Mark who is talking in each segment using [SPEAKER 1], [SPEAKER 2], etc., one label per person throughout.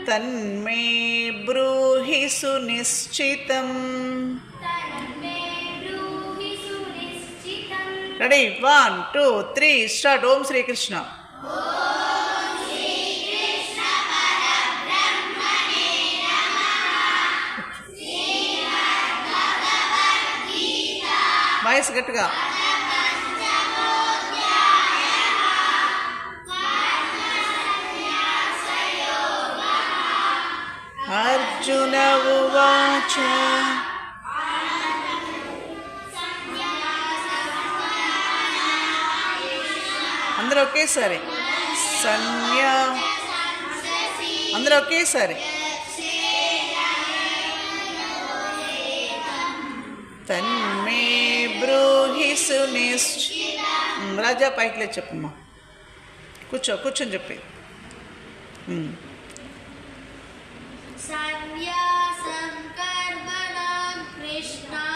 [SPEAKER 1] చ శంససి యచ్ఛ్రేయ ఏతయోరేకం తన్మే బ్రూహి సునిశ్చితం తన్మే బ్రూహి సునిశ్చితం
[SPEAKER 2] तन्मे ब्रूहि सुनिश्चितम्
[SPEAKER 1] ready one two three start Om Shrikrishna voice గట్టిగా అర్జున ఉవాచ అందరూ ఒకేసారి. సన్యా అందరూ ఒకేసారి. తన్మే బ్రూహి సునిశ్చి రాజా పైకి చెప్పమ్మా. కూర్చో కూర్చొని చెప్పి
[SPEAKER 2] सद्यासङ्कर्म कृष्णा।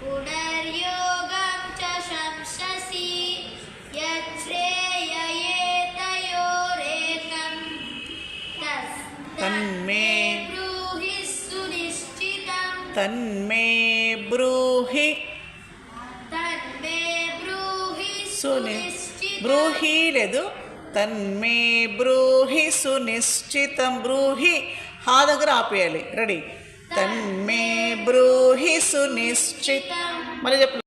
[SPEAKER 2] पुनर्योगं च शप्स्यसि येयरेकं
[SPEAKER 1] तन्मे
[SPEAKER 2] ब्रूहि सुनिश्चितं तन्मे ब्रूहि
[SPEAKER 1] तन्मे
[SPEAKER 2] ब्रूहि
[SPEAKER 1] सुनिश्चि ब्रूहिदु तन्मे ब्रूहि सुनिश्चितं ब्रूहि హా దగ్గర ఆపేయాలి. రెడీ. తన్మే బ్రూహి సునిశ్చిత మళ్ళీ చెప్పు.